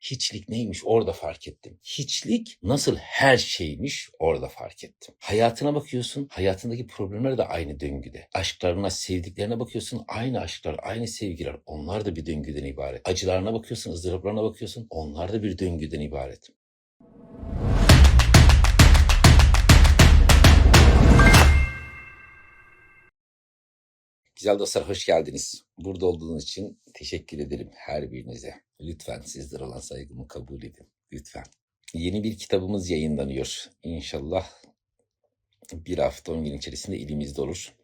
Hiçlik neymiş orada fark ettim. Hiçlik nasıl her şeymiş orada fark ettim. Hayatına bakıyorsun, hayatındaki problemler de aynı döngüde. Aşklarına, sevdiklerine bakıyorsun, aynı aşklar, aynı sevgiler. Onlar da bir döngüden ibaret. Acılarına bakıyorsun, ızdıraplarına bakıyorsun, onlar da bir döngüden ibaret. Güzel dostlar hoş geldiniz. Burada olduğunuz için teşekkür ederim her birinize. Lütfen sizlere olan saygımı kabul edin. Lütfen. Yeni bir kitabımız yayınlanıyor. İnşallah bir hafta on gün içerisinde elimizde olur.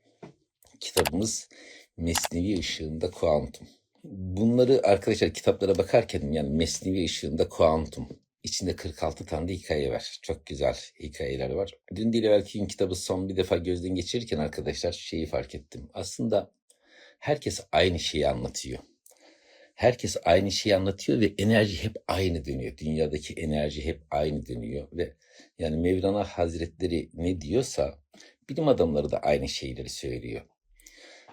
Kitabımız Mesnevi Işığında Kuantum. Bunları arkadaşlar kitaplara bakarken yani Mesnevi Işığında Kuantum. İçinde 46 tane de hikaye var. Çok güzel hikayeler var. Dün değil evvelki kitabı son bir defa gözden geçirirken arkadaşlar şeyi fark ettim. Aslında herkes aynı şeyi anlatıyor. Herkes aynı şeyi anlatıyor ve enerji hep aynı dönüyor. Dünyadaki enerji hep aynı dönüyor ve yani Mevlana Hazretleri ne diyorsa bilim adamları da aynı şeyleri söylüyor.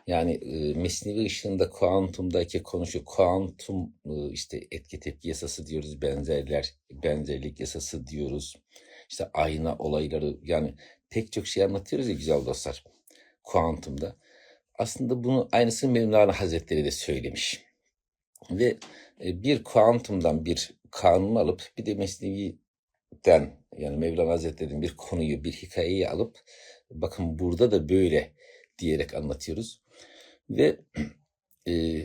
Yani e, Mesnevi ışığında kuantumdaki konuşuyor. Kuantum e, işte etki tepki yasası diyoruz. Benzerler, benzerlik yasası diyoruz. İşte ayna olayları yani pek çok şey anlatıyoruz ya güzel dostlar. Kuantumda. Aslında bunu aynısını Mevlana Hazretleri de söylemiş. Ve e, bir kuantumdan bir kanunu alıp bir de Mesnevi'den yani Mevlana Hazretleri'nin bir konuyu, bir hikayeyi alıp bakın burada da böyle diyerek anlatıyoruz. Ve e,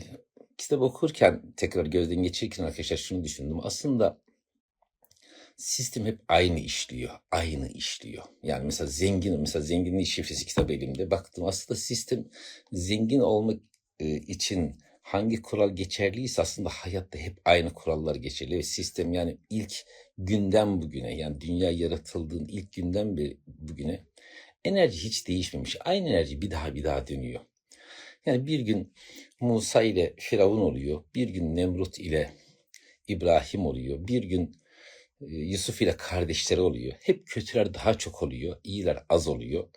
kitap okurken tekrar gözden geçirirken arkadaşlar şunu düşündüm. Aslında sistem hep aynı işliyor. Aynı işliyor. Yani mesela zengin, mesela zenginliği şifresi kitabı elimde. Baktım aslında sistem zengin olmak için hangi kural geçerliyse aslında hayatta hep aynı kurallar geçerli. Ve sistem yani ilk günden bugüne yani dünya yaratıldığın ilk günden beri bugüne enerji hiç değişmemiş. Aynı enerji bir daha bir daha dönüyor. Yani bir gün Musa ile Firavun oluyor. Bir gün Nemrut ile İbrahim oluyor. Bir gün e, Yusuf ile kardeşleri oluyor. Hep kötüler daha çok oluyor. iyiler az oluyor.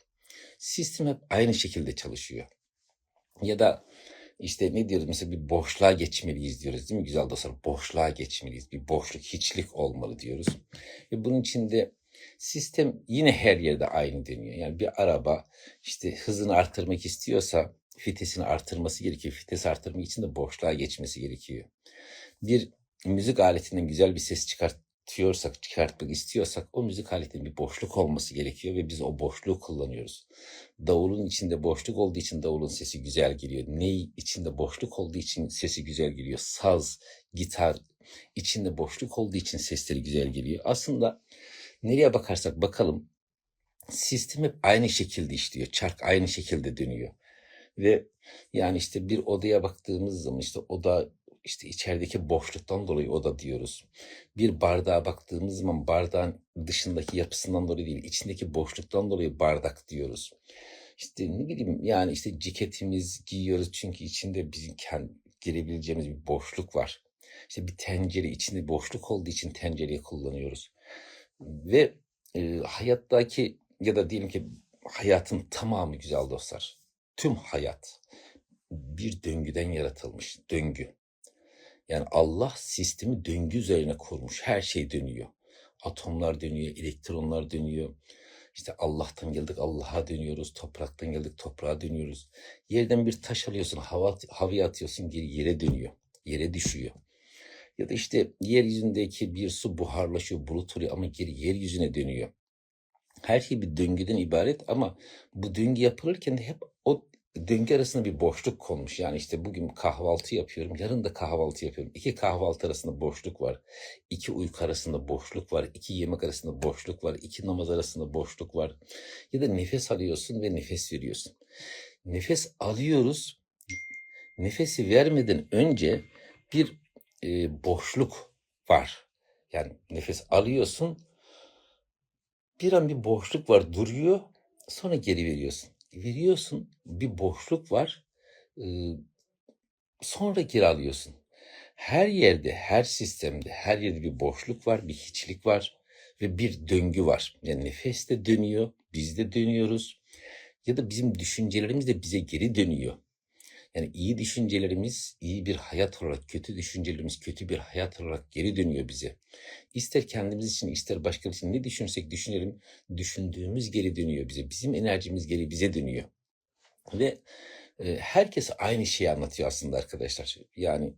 Sistem hep aynı şekilde çalışıyor. Ya da işte ne diyoruz mesela bir boşluğa geçmeliyiz diyoruz değil mi güzel dostlar? Boşluğa geçmeliyiz. Bir boşluk, hiçlik olmalı diyoruz. Ve bunun içinde sistem yine her yerde aynı dönüyor. Yani bir araba işte hızını artırmak istiyorsa fitesini artırması gerekiyor. Fites artırmak için de boşluğa geçmesi gerekiyor. Bir müzik aletinden güzel bir ses çıkartıyorsak, çıkartmak istiyorsak o müzik aletinin bir boşluk olması gerekiyor ve biz o boşluğu kullanıyoruz. Davulun içinde boşluk olduğu için davulun sesi güzel geliyor. Ney içinde boşluk olduğu için sesi güzel geliyor. Saz, gitar içinde boşluk olduğu için sesleri güzel geliyor. Aslında nereye bakarsak bakalım sistem hep aynı şekilde işliyor. Çark aynı şekilde dönüyor. Ve yani işte bir odaya baktığımız zaman işte oda işte içerideki boşluktan dolayı oda diyoruz. Bir bardağa baktığımız zaman bardağın dışındaki yapısından dolayı değil, içindeki boşluktan dolayı bardak diyoruz. İşte ne bileyim yani işte ceketimiz giyiyoruz çünkü içinde bizim kendi girebileceğimiz bir boşluk var. İşte bir tencere içinde boşluk olduğu için tencereyi kullanıyoruz. Ve e, hayattaki ya da diyelim ki hayatın tamamı güzel dostlar tüm hayat bir döngüden yaratılmış. Döngü. Yani Allah sistemi döngü üzerine kurmuş. Her şey dönüyor. Atomlar dönüyor, elektronlar dönüyor. İşte Allah'tan geldik Allah'a dönüyoruz. Topraktan geldik toprağa dönüyoruz. Yerden bir taş alıyorsun, hava, havaya atıyorsun geri yere dönüyor. Yere düşüyor. Ya da işte yeryüzündeki bir su buharlaşıyor, bulut oluyor ama geri yeryüzüne dönüyor. Her şey bir döngüden ibaret ama bu döngü yapılırken de hep o döngü arasında bir boşluk konmuş. Yani işte bugün kahvaltı yapıyorum, yarın da kahvaltı yapıyorum. İki kahvaltı arasında boşluk var. İki uyku arasında boşluk var. İki yemek arasında boşluk var. İki namaz arasında boşluk var. Ya da nefes alıyorsun ve nefes veriyorsun. Nefes alıyoruz. Nefesi vermeden önce bir e, boşluk var. Yani nefes alıyorsun. Bir an bir boşluk var duruyor. Sonra geri veriyorsun veriyorsun bir boşluk var. Sonra geri alıyorsun. Her yerde, her sistemde, her yerde bir boşluk var, bir hiçlik var ve bir döngü var. Yani nefes de dönüyor, biz de dönüyoruz ya da bizim düşüncelerimiz de bize geri dönüyor. Yani iyi düşüncelerimiz iyi bir hayat olarak, kötü düşüncelerimiz kötü bir hayat olarak geri dönüyor bize. İster kendimiz için ister başkaları için ne düşünsek düşünelim düşündüğümüz geri dönüyor bize. Bizim enerjimiz geri bize dönüyor. Ve e, herkes aynı şeyi anlatıyor aslında arkadaşlar. Yani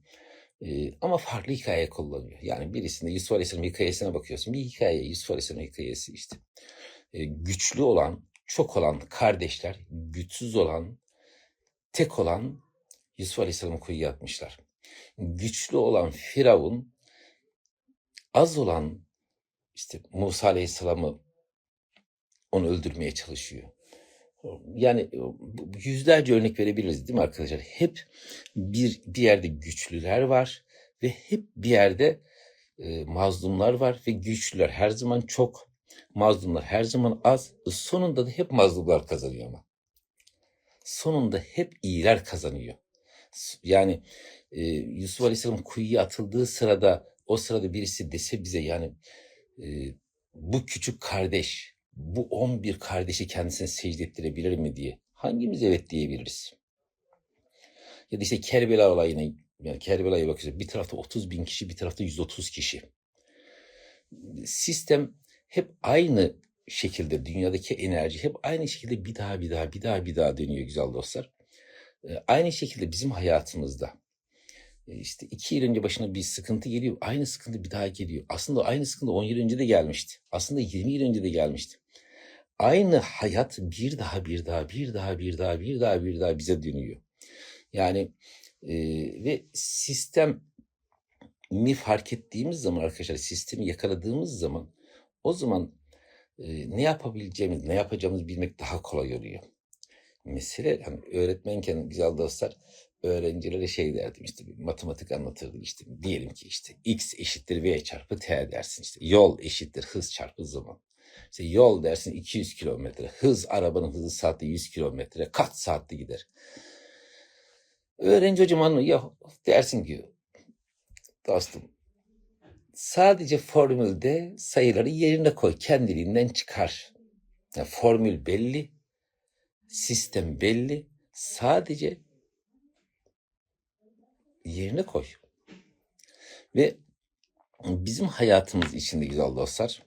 e, ama farklı hikaye kullanıyor. Yani birisinde Yusuf Aleyhisselam hikayesine bakıyorsun. Bir hikaye Yusuf Aleyhisselam hikayesi işte. E, güçlü olan, çok olan kardeşler, güçsüz olan, tek olan Yusuf Aleyhisselam'ı kuyuya atmışlar. Güçlü olan Firavun, az olan işte Musa Aleyhisselam'ı onu öldürmeye çalışıyor. Yani bu- yüzlerce örnek verebiliriz değil mi arkadaşlar? Hep bir bir yerde güçlüler var ve hep bir yerde e, mazlumlar var ve güçlüler her zaman çok, mazlumlar her zaman az. Sonunda da hep mazlumlar kazanıyor ama. Sonunda hep iyiler kazanıyor. Yani e, Yusuf Aleyhisselam kuyuya atıldığı sırada o sırada birisi dese bize yani e, bu küçük kardeş, bu 11 kardeşi kendisine secde ettirebilir mi diye hangimiz evet diyebiliriz? Ya da işte Kerbela olayına, yani Kerbela'ya bakıyoruz. Bir tarafta 30 bin kişi, bir tarafta 130 kişi. Sistem hep aynı şekilde, dünyadaki enerji hep aynı şekilde bir daha bir daha bir daha bir daha dönüyor güzel dostlar. Ee, Aynı şekilde bizim hayatımızda e, işte iki yıl önce başına bir sıkıntı geliyor. Aynı sıkıntı bir daha geliyor. Aslında aynı sıkıntı 10 yıl önce de gelmişti. Aslında 20 yıl önce de gelmişti. Aynı hayat bir daha bir daha bir daha bir daha bir daha bir daha bize dönüyor. Yani e, ve sistem mi fark ettiğimiz zaman arkadaşlar sistemi yakaladığımız zaman o zaman e, ne yapabileceğimiz, ne yapacağımızı bilmek daha kolay oluyor. Mesele hani öğretmenken güzel dostlar öğrencilere şey derdim işte bir matematik anlatırdım işte diyelim ki işte x eşittir v çarpı t dersin işte yol eşittir hız çarpı zaman. İşte yol dersin 200 kilometre hız arabanın hızı saatte 100 kilometre kaç saatte gider. Öğrenci hocam anlıyor ya dersin ki dostum sadece formülde sayıları yerine koy kendiliğinden çıkar. Ya formül belli sistem belli sadece yerine koy. Ve bizim hayatımız içinde güzel dostlar.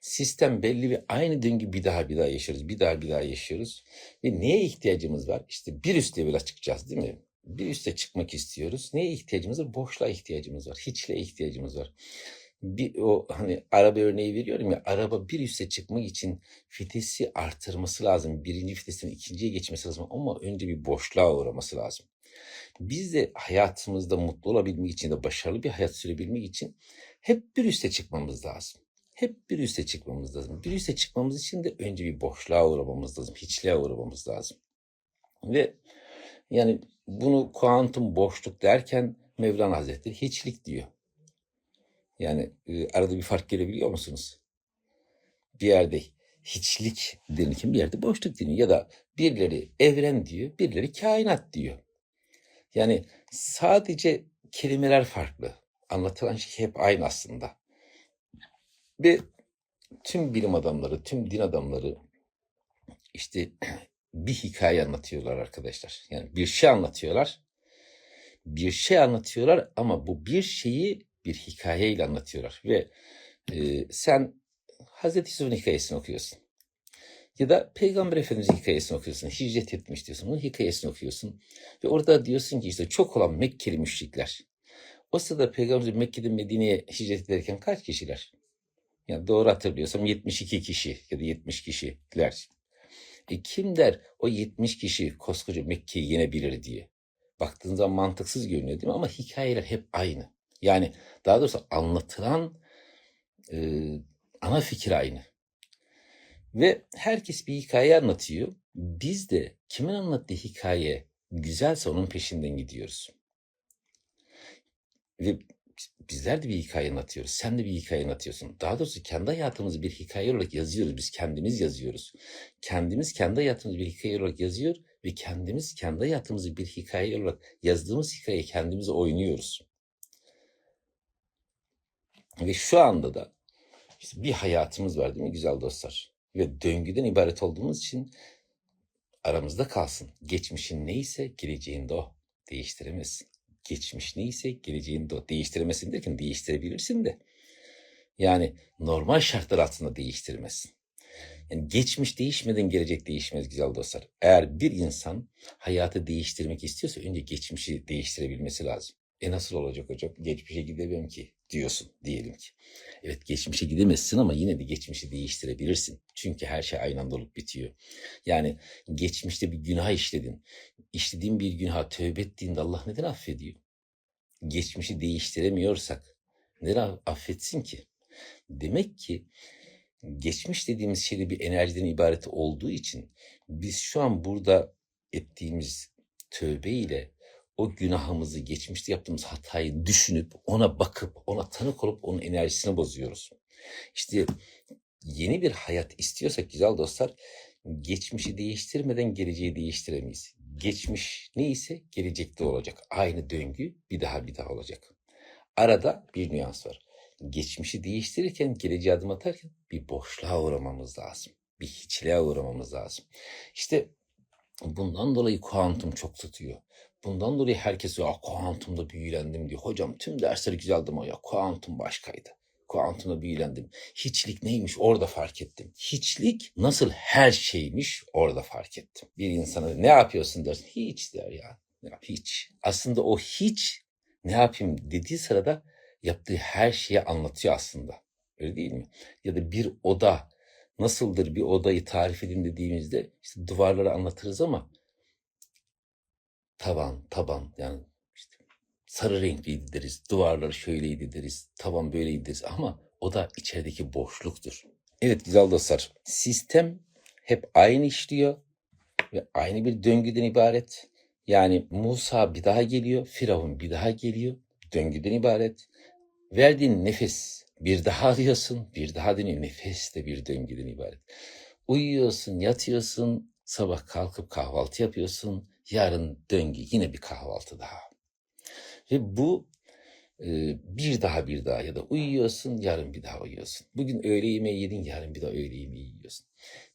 Sistem belli ve aynı döngü bir daha bir daha yaşıyoruz. Bir daha bir daha yaşıyoruz. Ve neye ihtiyacımız var? İşte bir üst level'a çıkacağız değil mi? Bir üste çıkmak istiyoruz. Neye ihtiyacımız var? Boşluğa ihtiyacımız var. Hiçliğe ihtiyacımız var. Bir, o hani araba örneği veriyorum ya araba bir üste çıkmak için vitesi artırması lazım. Birinci vitesten ikinciye geçmesi lazım ama önce bir boşluğa uğraması lazım. Biz de hayatımızda mutlu olabilmek için de başarılı bir hayat sürebilmek için hep bir üste çıkmamız lazım. Hep bir üste çıkmamız lazım. Bir üste çıkmamız için de önce bir boşluğa uğramamız lazım. Hiçliğe uğramamız lazım. Ve yani bunu kuantum boşluk derken Mevlana Hazretleri hiçlik diyor. Yani e, arada bir fark görebiliyor musunuz? Bir yerde hiçlik denirken bir yerde boşluk deniyor. Ya da birileri evren diyor, birileri kainat diyor. Yani sadece kelimeler farklı. Anlatılan şey hep aynı aslında. Ve tüm bilim adamları, tüm din adamları işte bir hikaye anlatıyorlar arkadaşlar. Yani bir şey anlatıyorlar. Bir şey anlatıyorlar ama bu bir şeyi bir hikayeyle anlatıyorlar. Ve e, sen Hazreti Yusuf'un hikayesini okuyorsun. Ya da Peygamber Efendimiz'in hikayesini okuyorsun. Hicret etmiş diyorsun. Onun hikayesini okuyorsun. Ve orada diyorsun ki işte çok olan Mekkeli müşrikler. O sırada Peygamber Mekke'den Medine'ye hicret ederken kaç kişiler? Yani doğru hatırlıyorsam 72 kişi ya da 70 kişiler. E kim der o 70 kişi koskoca Mekke'yi yenebilir diye. Baktığın zaman mantıksız görünüyor değil mi? Ama hikayeler hep aynı. Yani daha doğrusu anlatılan e, ana fikir aynı. Ve herkes bir hikaye anlatıyor. Biz de kimin anlattığı hikaye güzelse onun peşinden gidiyoruz. Ve bizler de bir hikaye anlatıyoruz. Sen de bir hikaye anlatıyorsun. Daha doğrusu kendi hayatımızı bir hikaye olarak yazıyoruz. Biz kendimiz yazıyoruz. Kendimiz kendi hayatımızı bir hikaye olarak yazıyor ve kendimiz kendi hayatımızı bir hikaye olarak yazdığımız hikayeyi kendimize oynuyoruz. Ve şu anda da işte bir hayatımız var değil mi güzel dostlar? Ve döngüden ibaret olduğumuz için aramızda kalsın. Geçmişin neyse geleceğin de o. Değiştiremezsin. Geçmiş neyse geleceğin de o. Değiştiremezsin derken değiştirebilirsin de. Yani normal şartlar altında değiştiremezsin. Yani geçmiş değişmeden gelecek değişmez güzel dostlar. Eğer bir insan hayatı değiştirmek istiyorsa önce geçmişi değiştirebilmesi lazım. E nasıl olacak hocam? Geçmişe gidemem ki diyorsun diyelim ki. Evet geçmişe gidemezsin ama yine de geçmişi değiştirebilirsin. Çünkü her şey aynı anda olup bitiyor. Yani geçmişte bir günah işledin. İşlediğin bir günah tövbe ettiğinde Allah neden affediyor? Geçmişi değiştiremiyorsak neden affetsin ki? Demek ki geçmiş dediğimiz şey de bir enerjiden ibaret olduğu için biz şu an burada ettiğimiz tövbe ile o günahımızı, geçmişte yaptığımız hatayı düşünüp ona bakıp ona tanık olup onun enerjisini bozuyoruz. İşte yeni bir hayat istiyorsak güzel dostlar geçmişi değiştirmeden geleceği değiştiremeyiz. Geçmiş neyse gelecekte olacak. Aynı döngü bir daha bir daha olacak. Arada bir nüans var. Geçmişi değiştirirken, geleceğe adım atarken bir boşluğa uğramamız lazım. Bir hiçliğe uğramamız lazım. İşte bundan dolayı kuantum çok tutuyor. Bundan dolayı herkes ya kuantumda büyülendim diyor. Hocam tüm dersleri güzeldi ama ya kuantum başkaydı. Kuantumda büyülendim. Hiçlik neymiş orada fark ettim. Hiçlik nasıl her şeymiş orada fark ettim. Bir insana ne yapıyorsun dersin. Hiç der ya. Yap- Hiç. Aslında o hiç ne yapayım dediği sırada yaptığı her şeyi anlatıyor aslında. Öyle değil mi? Ya da bir oda nasıldır bir odayı tarif edin dediğimizde işte duvarları anlatırız ama tavan, taban yani işte sarı renkliydi deriz, duvarlar şöyleydi deriz, tavan böyleydi deriz ama o da içerideki boşluktur. Evet güzel dostlar, sistem hep aynı işliyor ve aynı bir döngüden ibaret. Yani Musa bir daha geliyor, Firavun bir daha geliyor, döngüden ibaret. Verdiğin nefes bir daha alıyorsun, bir daha dönüyor. Nefes de bir döngüden ibaret. Uyuyorsun, yatıyorsun, sabah kalkıp kahvaltı yapıyorsun. Yarın döngü yine bir kahvaltı daha. Ve bu e, bir daha bir daha ya da uyuyorsun, yarın bir daha uyuyorsun. Bugün öğle yemeği yedin, yarın bir daha öğle yemeği yiyorsun.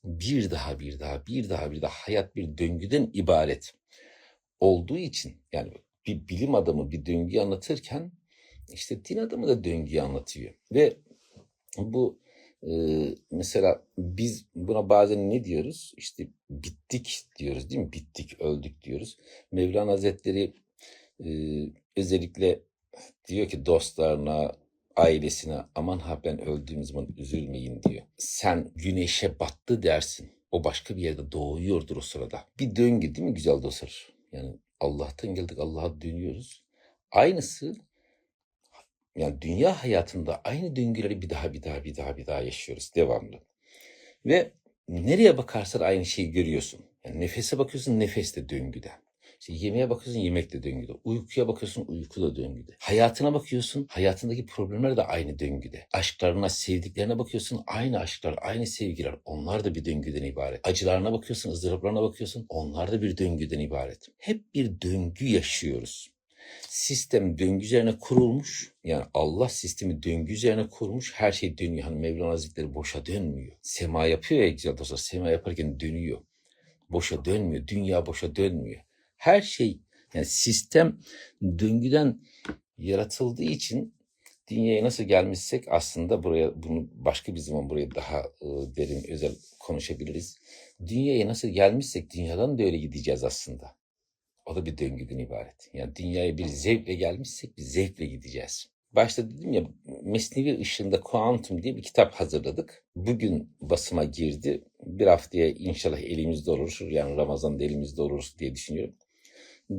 Bir daha bir daha bir daha bir daha hayat bir döngüden ibaret olduğu için yani bir bilim adamı bir döngüyü anlatırken işte din adamı da döngüyü anlatıyor. Ve bu e, mesela biz buna bazen ne diyoruz? İşte bittik diyoruz değil mi? Bittik, öldük diyoruz. Mevlana Hazretleri e, özellikle diyor ki dostlarına, ailesine aman ha ben öldüğüm zaman üzülmeyin diyor. Sen güneşe battı dersin. O başka bir yerde doğuyordur o sırada. Bir döngü değil mi güzel dostlar? Yani Allah'tan geldik Allah'a dönüyoruz. Aynısı yani dünya hayatında aynı döngüleri bir daha bir daha bir daha bir daha yaşıyoruz devamlı. Ve nereye bakarsan aynı şeyi görüyorsun. Yani nefese bakıyorsun nefes de döngüde. İşte yemeğe bakıyorsun yemek de döngüde. Uykuya bakıyorsun uyku da döngüde. Hayatına bakıyorsun hayatındaki problemler de aynı döngüde. Aşklarına, sevdiklerine bakıyorsun aynı aşklar, aynı sevgiler. Onlar da bir döngüden ibaret. Acılarına bakıyorsun, ızdıraplarına bakıyorsun. Onlar da bir döngüden ibaret. Hep bir döngü yaşıyoruz. Sistem döngü üzerine kurulmuş. Yani Allah sistemi döngü üzerine kurmuş. Her şey dönüyor. Hani Mevlana Hazretleri boşa dönmüyor. Sema yapıyor ya güzel dostlar. Sema yaparken dönüyor. Boşa dönmüyor. Dünya boşa dönmüyor. Her şey yani sistem döngüden yaratıldığı için dünyaya nasıl gelmişsek aslında buraya bunu başka bir zaman buraya daha e, derin özel konuşabiliriz. Dünyaya nasıl gelmişsek dünyadan da öyle gideceğiz aslında. O da bir döngüden ibaret. Yani dünyaya bir zevkle gelmişsek bir zevkle gideceğiz. Başta dedim ya Mesnevi Işığında Kuantum diye bir kitap hazırladık. Bugün basıma girdi. Bir haftaya inşallah elimizde olur. Yani Ramazan'da elimizde olur diye düşünüyorum.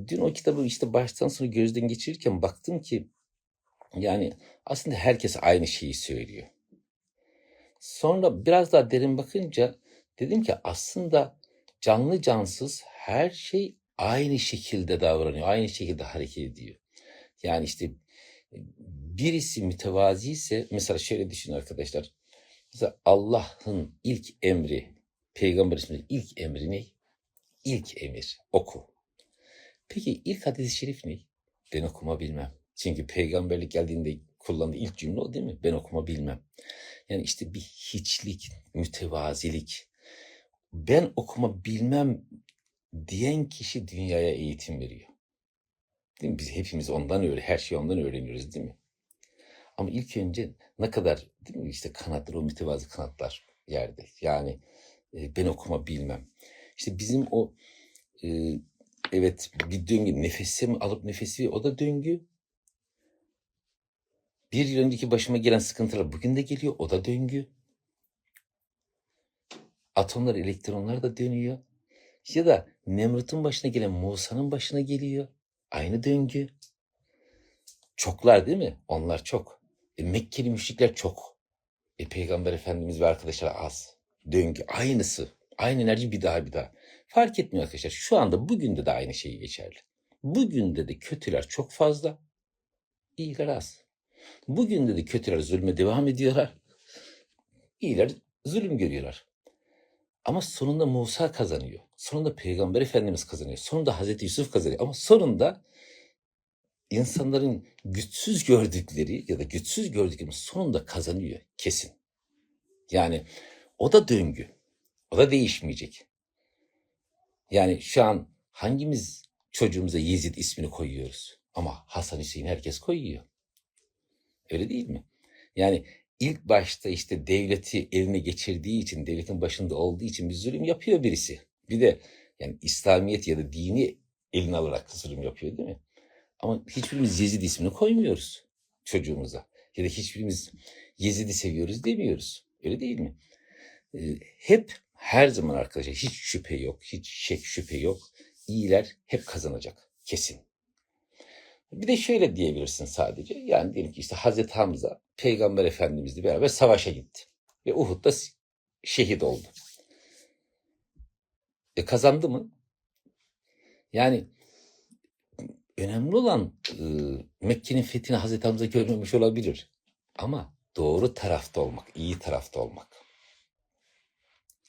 Dün o kitabı işte baştan sona gözden geçirirken baktım ki yani aslında herkes aynı şeyi söylüyor. Sonra biraz daha derin bakınca dedim ki aslında canlı cansız her şey aynı şekilde davranıyor, aynı şekilde hareket ediyor. Yani işte birisi mütevazi ise mesela şöyle düşünün arkadaşlar. Mesela Allah'ın ilk emri, Peygamber isminin ilk emri ne? İlk emir oku. Peki ilk hadis-i şerif ne? Ben okuma bilmem. Çünkü peygamberlik geldiğinde kullandığı ilk cümle o değil mi? Ben okuma bilmem. Yani işte bir hiçlik, mütevazilik. Ben okuma bilmem diyen kişi dünyaya eğitim veriyor. Değil mi? Biz hepimiz ondan öyle, her şeyi ondan öğreniyoruz değil mi? Ama ilk önce ne kadar değil mi işte kanatlar, o mütevazı kanatlar yerde. Yani e, ben okuma bilmem. İşte bizim o e, evet bir döngü nefesi mi alıp nefesi o da döngü. Bir yıl önceki başıma gelen sıkıntılar bugün de geliyor o da döngü. Atomlar, elektronlar da dönüyor. Ya da Nemrut'un başına gelen Musa'nın başına geliyor. Aynı döngü. Çoklar değil mi? Onlar çok. E, Mekkeli müşrikler çok. E, Peygamber Efendimiz ve arkadaşlar az. Döngü aynısı. Aynı enerji bir daha bir daha. Fark etmiyor arkadaşlar. Şu anda bugün de de aynı şey geçerli. Bugün de de kötüler çok fazla. iyiler az. Bugün de de kötüler zulme devam ediyorlar. İyiler zulüm görüyorlar. Ama sonunda Musa kazanıyor. Sonunda Peygamber Efendimiz kazanıyor. Sonunda Hazreti Yusuf kazanıyor. Ama sonunda insanların güçsüz gördükleri ya da güçsüz gördüklerimiz sonunda kazanıyor kesin. Yani o da döngü. O da değişmeyecek. Yani şu an hangimiz çocuğumuza Yezid ismini koyuyoruz? Ama Hasan Hüseyin herkes koyuyor. Öyle değil mi? Yani ilk başta işte devleti eline geçirdiği için, devletin başında olduğu için bir zulüm yapıyor birisi. Bir de yani İslamiyet ya da dini eline alarak zulüm yapıyor değil mi? Ama hiçbirimiz Yezid ismini koymuyoruz çocuğumuza. Ya da hiçbirimiz Yezid'i seviyoruz demiyoruz. Öyle değil mi? Ee, hep her zaman arkadaşlar hiç şüphe yok, hiç şek şüphe yok. İyiler hep kazanacak kesin. Bir de şöyle diyebilirsin sadece. Yani diyelim ki işte Hazreti Hamza Peygamber Efendimizle beraber savaşa gitti. Ve Uhud'da şehit oldu. E kazandı mı? Yani önemli olan e, Mekke'nin fethini Hazreti Hamza görmemiş olabilir. Ama doğru tarafta olmak, iyi tarafta olmak.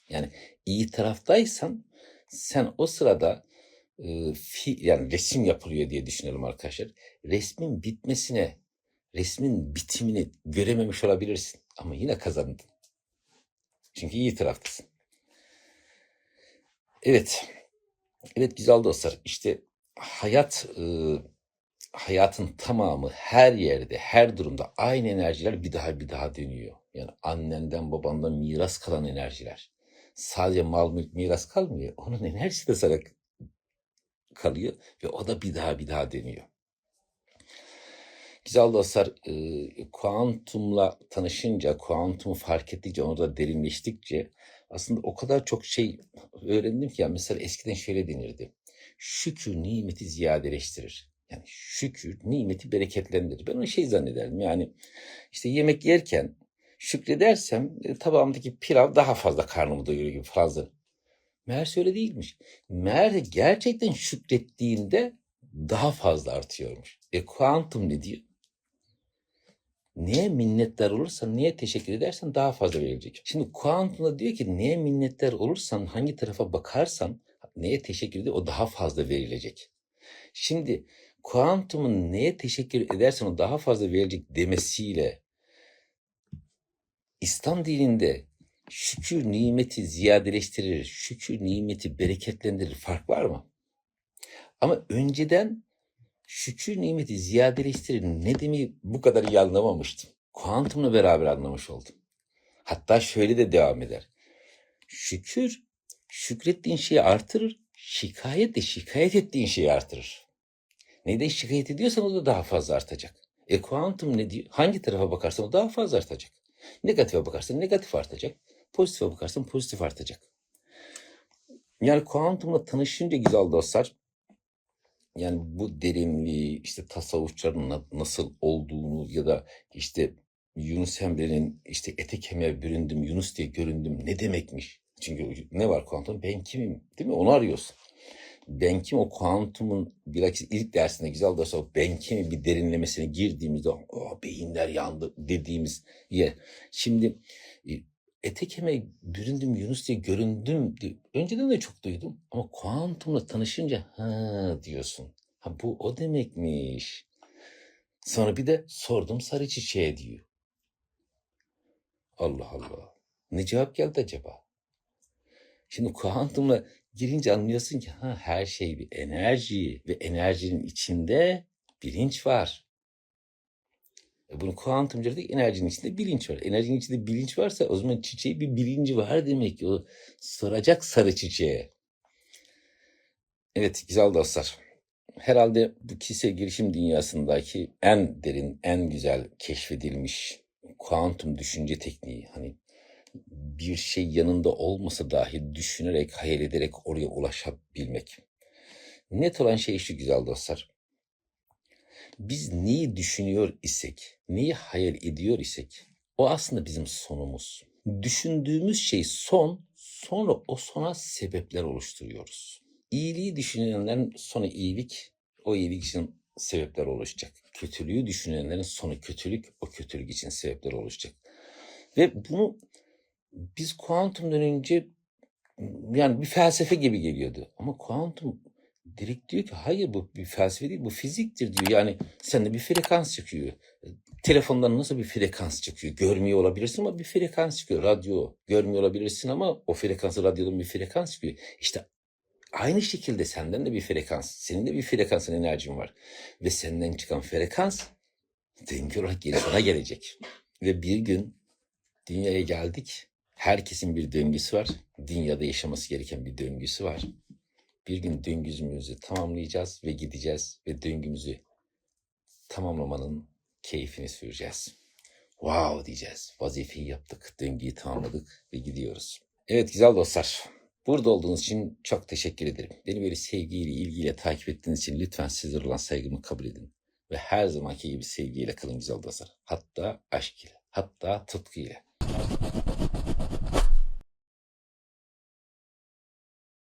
Yani iyi taraftaysan sen o sırada e, fi, yani resim yapılıyor diye düşünelim arkadaşlar. Resmin bitmesine, resmin bitimini görememiş olabilirsin. Ama yine kazandın. Çünkü iyi taraftasın. Evet. Evet güzel dostlar. İşte hayat e, hayatın tamamı her yerde, her durumda aynı enerjiler bir daha bir daha dönüyor. Yani annenden babandan miras kalan enerjiler. Sadece mal mülk miras kalmıyor. Onun enerjisi de sana kalıyor ve o da bir daha bir daha dönüyor. Güzel dostlar, e, kuantumla tanışınca, kuantumu fark ettikçe, onu da derinleştikçe aslında o kadar çok şey öğrendim ki. Yani mesela eskiden şöyle denirdi. Şükür nimeti ziyadeleştirir. Yani şükür nimeti bereketlendirir. Ben onu şey zannederdim. Yani işte yemek yerken şükredersem e, tabağımdaki pilav daha fazla karnımı doyuruyor gibi fazla. Meğerse öyle değilmiş. Meğer gerçekten şükrettiğinde daha fazla artıyormuş. E kuantum ne diyor? Neye minnettar olursan, neye teşekkür edersen daha fazla verilecek. Şimdi kuantumda diyor ki neye minnettar olursan, hangi tarafa bakarsan, neye teşekkür ediyor o daha fazla verilecek. Şimdi kuantumun neye teşekkür edersen o daha fazla verilecek demesiyle İslam dininde şükür nimeti ziyadeleştirir, şükür nimeti bereketlendirir fark var mı? Ama önceden şükür nimeti ziyadeleştirir ne demeyi bu kadar iyi anlamamıştım. Kuantumla beraber anlamış oldum. Hatta şöyle de devam eder. Şükür, şükrettiğin şeyi artırır, şikayet de şikayet ettiğin şeyi artırır. Neyden şikayet ediyorsan o da daha fazla artacak. E kuantum ne diyor? Hangi tarafa bakarsan o daha fazla artacak. Negatife bakarsan negatif artacak. Pozitife bakarsan pozitif artacak. Yani kuantumla tanışınca güzel dostlar, yani bu derinliği, işte tasavvufçuların na- nasıl olduğunu ya da işte Yunus Emre'nin işte ete kemiğe büründüm, Yunus diye göründüm ne demekmiş? Çünkü ne var kuantum? Ben kimim? Değil mi? Onu arıyorsun. Ben kim o kuantumun bilakis ilk dersinde güzel dostlar o ben kimi bir derinlemesine girdiğimizde o beyinler yandı dediğimiz yer. Şimdi e, ete kemiğe büründüm Yunus diye göründüm. diye- Önceden de çok duydum ama kuantumla tanışınca ha diyorsun. Ha bu o demekmiş. Sonra bir de sordum sarı çiçeğe diyor. Allah Allah. Ne cevap geldi acaba? Şimdi kuantumla girince anlıyorsun ki ha her şey bir enerji ve enerjinin içinde bilinç var. E bunu kuantumcuda enerjinin içinde bilinç var. Enerjinin içinde bilinç varsa o zaman çiçeği bir bilinci var demek ki. O soracak sarı çiçeğe. Evet güzel dostlar. Herhalde bu kişisel girişim dünyasındaki en derin, en güzel keşfedilmiş kuantum düşünce tekniği. Hani bir şey yanında olmasa dahi düşünerek, hayal ederek oraya ulaşabilmek. Net olan şey şu güzel dostlar. Biz neyi düşünüyor isek, neyi hayal ediyor isek o aslında bizim sonumuz. Düşündüğümüz şey son, sonra o sona sebepler oluşturuyoruz. İyiliği düşünenlerin sonu iyilik, o iyilik için sebepler oluşacak. Kötülüğü düşünenlerin sonu kötülük, o kötülük için sebepler oluşacak. Ve bunu biz kuantumdan önce yani bir felsefe gibi geliyordu. Ama kuantum direkt diyor ki hayır bu bir felsefe değil bu fiziktir diyor. Yani sende bir frekans çıkıyor. Telefondan nasıl bir frekans çıkıyor? Görmüyor olabilirsin ama bir frekans çıkıyor. Radyo görmüyor olabilirsin ama o frekansı radyodan bir frekans çıkıyor. İşte aynı şekilde senden de bir frekans, senin de bir frekansın enerjin var. Ve senden çıkan frekans döngü olarak geri sana gelecek. Ve bir gün dünyaya geldik. Herkesin bir döngüsü var. Dünyada yaşaması gereken bir döngüsü var. Bir gün döngümüzü tamamlayacağız ve gideceğiz ve döngümüzü tamamlamanın keyfini süreceğiz. Wow diyeceğiz. Vazifeyi yaptık, döngüyü tamamladık ve gidiyoruz. Evet güzel dostlar. Burada olduğunuz için çok teşekkür ederim. Beni böyle sevgiyle, ilgiyle takip ettiğiniz için lütfen sizlere olan saygımı kabul edin. Ve her zamanki gibi sevgiyle kalın güzel dostlar. Hatta aşk ile, hatta tutku ile.